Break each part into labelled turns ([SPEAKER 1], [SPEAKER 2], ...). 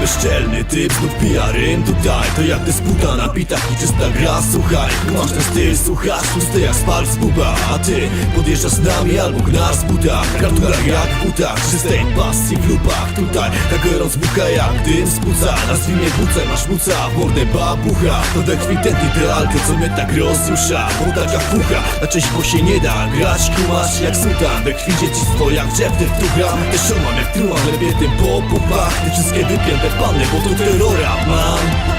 [SPEAKER 1] bezczelny typ. Znów pijarym tutaj To jak dysputa na pitach i czysta gra. Słuchaj, masz ten styl, słuchasz Pusty jak spal z buba. A ty podjeżdżasz z nami albo gnasz z buta. Kartura jak butach, czystej pasji w lupach. Tutaj tak gorąc bucha jak dym spuca Nazwij mnie bucem, masz muca, w mordę babucha. To ten idealkę, co mnie tak rozrusza Bo taka fucha, na część bo się nie da Grać. Kumasz jak sultan, we krwi dziedzictwo jak drzewny w tucha. Też mam jak trułam, lepiej tym po pupach Te wszystkie wypięte panny, bo to terrora mam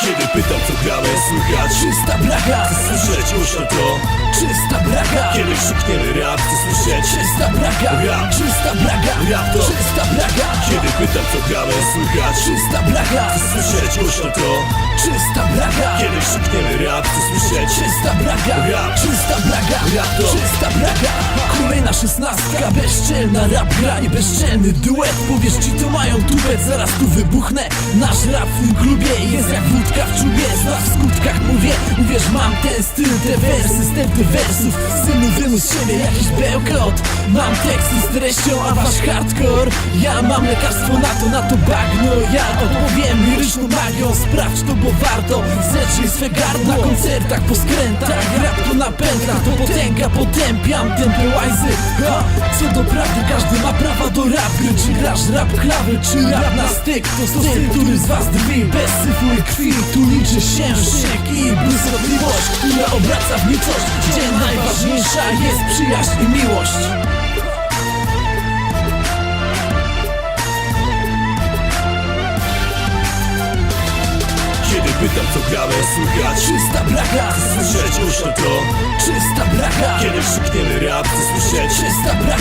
[SPEAKER 1] Kiedy pytam co gramy, słychać
[SPEAKER 2] Czysta braga,
[SPEAKER 1] Chcę słyszeć głośno to.
[SPEAKER 2] Czysta braga
[SPEAKER 1] Kiedy krzykniemy rap, chcę słyszeć.
[SPEAKER 2] Czysta braga,
[SPEAKER 1] Rap.
[SPEAKER 2] czysta braga
[SPEAKER 1] Rap to.
[SPEAKER 2] Czysta braga,
[SPEAKER 1] Kiedy pytam co gramy, słychać
[SPEAKER 2] czysta braga
[SPEAKER 1] Chcę słyszeć głośno to.
[SPEAKER 2] Czysta
[SPEAKER 1] krzykniemy rap, chcę słyszeć
[SPEAKER 2] czysta braga
[SPEAKER 1] Rap.
[SPEAKER 2] Czysta braga,
[SPEAKER 1] Rap to.
[SPEAKER 2] czysta braga bezczelna rap gra Nie bezczelny. Duet, powiesz ci to mają tubet Zaraz tu wybuchnę, nasz rap w tym klubie Jest jak wódka w czubie, znasz w skutkach mówię Uwierz mam ten styl, te wersy, stępy wersów. Synu wymus siebie jakiś bełkot Mam teksty z treścią, a wasz hardcore. Ja mam lekarstwo na to, na to bagno. Ja odpowiem liryczną magią. Sprawdź to, bo warto. Zetrzyj swe gardło. Na koncertach, po skrętach. Rap to na to potęga Potępiam tempę łajzy! Co do każdy ma prawa do rap gry Czy grasz rap klawy, czy rap na styk To styl, który z was drwi. Bez syfu i krwi Tu liczy się szyk i błyskotliwość Która obraca w nicość. Gdzie najważniejsza jest przyjaźń i miłość?
[SPEAKER 1] Kiedy pytam co gramy, słychać
[SPEAKER 2] Czysta braga,
[SPEAKER 1] Słyszeć głośno to
[SPEAKER 2] czysta braga
[SPEAKER 1] Kiedy krzykniemy rap,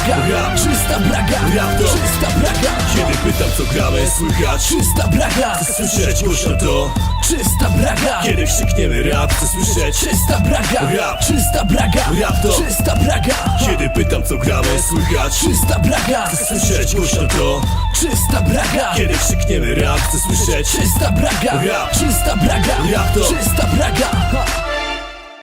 [SPEAKER 2] braga,
[SPEAKER 1] Rap.
[SPEAKER 2] czysta braga,
[SPEAKER 1] Rap to.
[SPEAKER 2] czysta braga
[SPEAKER 1] Kiedy pytam co gramy, słychać
[SPEAKER 2] Czysta braga,
[SPEAKER 1] Słyszeć głośno to
[SPEAKER 2] czysta braga
[SPEAKER 1] Kiedy krzykniemy rap, chcę słyszeć
[SPEAKER 2] Czysta braga,
[SPEAKER 1] Rap.
[SPEAKER 2] czysta braga,
[SPEAKER 1] Rap to.
[SPEAKER 2] czysta braga
[SPEAKER 1] Kiedy pytam co gramy, słychać
[SPEAKER 2] Czysta braga,
[SPEAKER 1] Słyszeć głośno to
[SPEAKER 2] czysta braga
[SPEAKER 1] Kiedy krzykniemy rap, chcę słyszeć
[SPEAKER 2] Czysta braga,
[SPEAKER 1] Rap.
[SPEAKER 2] czysta braga,
[SPEAKER 1] Rap to.
[SPEAKER 2] czysta braga